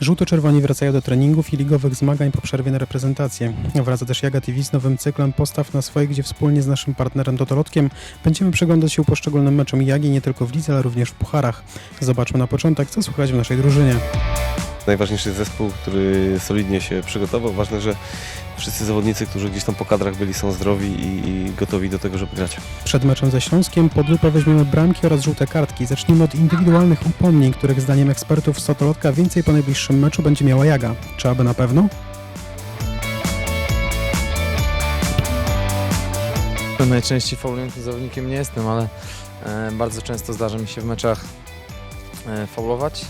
Żółto-czerwoni wracają do treningów i ligowych zmagań po przerwie na reprezentację. Wraca też Jaga TV z nowym cyklem Postaw na swoje, gdzie wspólnie z naszym partnerem Totolotkiem będziemy przeglądać się poszczególnym meczom Jagi nie tylko w lidze, ale również w pucharach. Zobaczmy na początek, co słychać w naszej drużynie. Najważniejszy zespół, który solidnie się przygotował. Ważne, że wszyscy zawodnicy, którzy gdzieś tam po kadrach byli, są zdrowi i, i gotowi do tego, żeby grać. Przed meczem ze Śląskiem pod lupę weźmiemy bramki oraz żółte kartki. Zacznijmy od indywidualnych upomnień, których zdaniem ekspertów z Totolotka więcej po najbliższym meczu będzie miała Jaga. Czy aby na pewno? Najczęściej faulującym zawodnikiem nie jestem, ale e, bardzo często zdarza mi się w meczach e, faulować.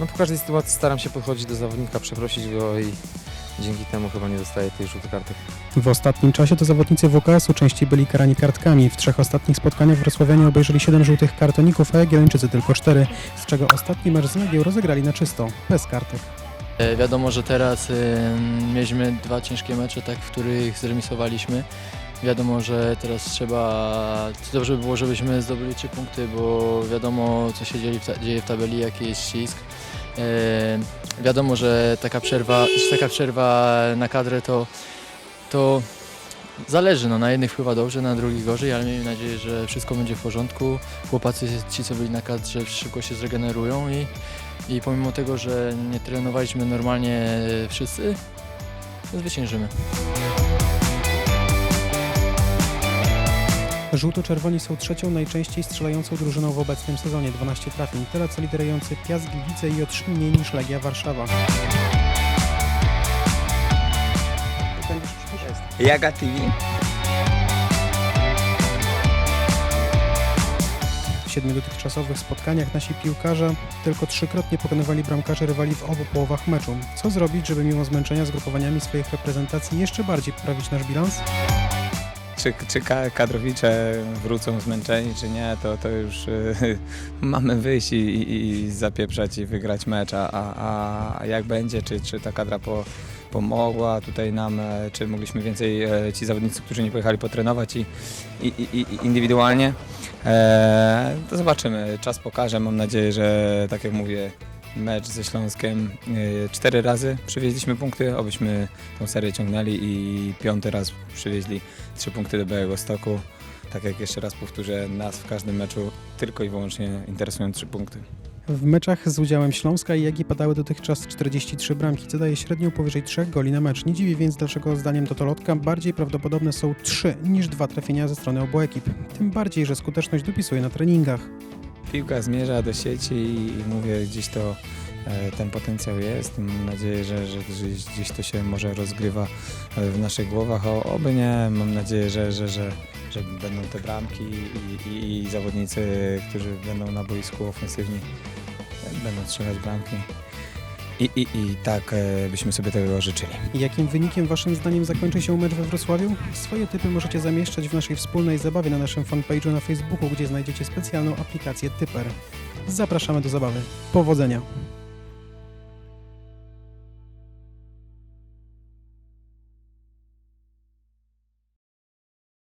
No po każdej sytuacji staram się podchodzić do zawodnika, przeprosić go i dzięki temu chyba nie dostaję tych żółtych kartek. W ostatnim czasie to zawodnicy WKS-u częściej byli karani kartkami. W trzech ostatnich spotkaniach wrocławianie obejrzeli 7 żółtych kartoników, a Jagiellończycy tylko 4, z czego ostatni mecz z Legią rozegrali na czysto, bez kartek. E, Wiadomo, że teraz y, mieliśmy dwa ciężkie mecze, tak, w których zremisowaliśmy. Wiadomo, że teraz trzeba, dobrze by było, żebyśmy zdobyli trzy punkty, bo wiadomo, co się dzieje w, ta, dzieje w tabeli, jaki jest ścisk. E, wiadomo, że taka przerwa, taka przerwa na kadrę to, to zależy. No, na jednych wpływa dobrze, na drugich gorzej, ale miejmy nadzieję, że wszystko będzie w porządku. Chłopacy, ci co byli na kadrze, szybko się zregenerują i, i pomimo tego, że nie trenowaliśmy normalnie wszyscy, zwyciężymy. Żółto-czerwoni są trzecią najczęściej strzelającą drużyną w obecnym sezonie, 12 trafień, tyle co liderujący Piast Gliwice i o 3 mniej niż Legia Warszawa. Jaga TV. W siedmiu dotychczasowych spotkaniach nasi piłkarze tylko trzykrotnie pokonywali bramkarzy rywali w obu połowach meczu. Co zrobić, żeby mimo zmęczenia zgrupowaniami swoich reprezentacji jeszcze bardziej poprawić nasz bilans? Czy, czy ka- kadrowicze wrócą zmęczeni, czy nie, to, to już y, mamy wyjść i, i, i zapieprzać i wygrać mecz. A, a, jak będzie, czy, czy ta kadra po, pomogła tutaj nam, e, czy mogliśmy więcej e, ci zawodnicy, którzy nie pojechali potrenować i, i, i indywidualnie, e, to zobaczymy. Czas pokaże. Mam nadzieję, że tak jak mówię, mecz ze Śląskiem e, cztery razy przywieźliśmy punkty, obyśmy tą serię ciągnęli i piąty raz przywieźli trzy punkty do Białego Stoku. Tak jak jeszcze raz powtórzę, nas w każdym meczu tylko i wyłącznie interesują trzy punkty. W meczach z udziałem Śląska i Jagi padały dotychczas 43 bramki, co daje średnią powyżej 3 goli na mecz. Nie dziwi więc, dlaczego zdaniem Totolotka bardziej prawdopodobne są 3 niż 2 trafienia ze strony obu ekip. Tym bardziej, że skuteczność dopisuje na treningach. Piłka zmierza do sieci i mówię, gdzieś to e, ten potencjał jest. Mam nadzieję, że, że gdzieś, gdzieś to się może rozgrywa e, w naszych głowach. O, oby nie. Mam nadzieję, że, że, że, że będą te bramki i, i, i zawodnicy, którzy będą na boisku ofensywni, będą strzelać bramki. I, i, I tak e, byśmy sobie tego życzyli. Jakim wynikiem waszym zdaniem zakończy się mecz we Wrocławiu? Swoje typy możecie zamieszczać w naszej wspólnej zabawie na naszym fanpage'u na Facebooku, gdzie znajdziecie specjalną aplikację Typer. Zapraszamy do zabawy. Powodzenia!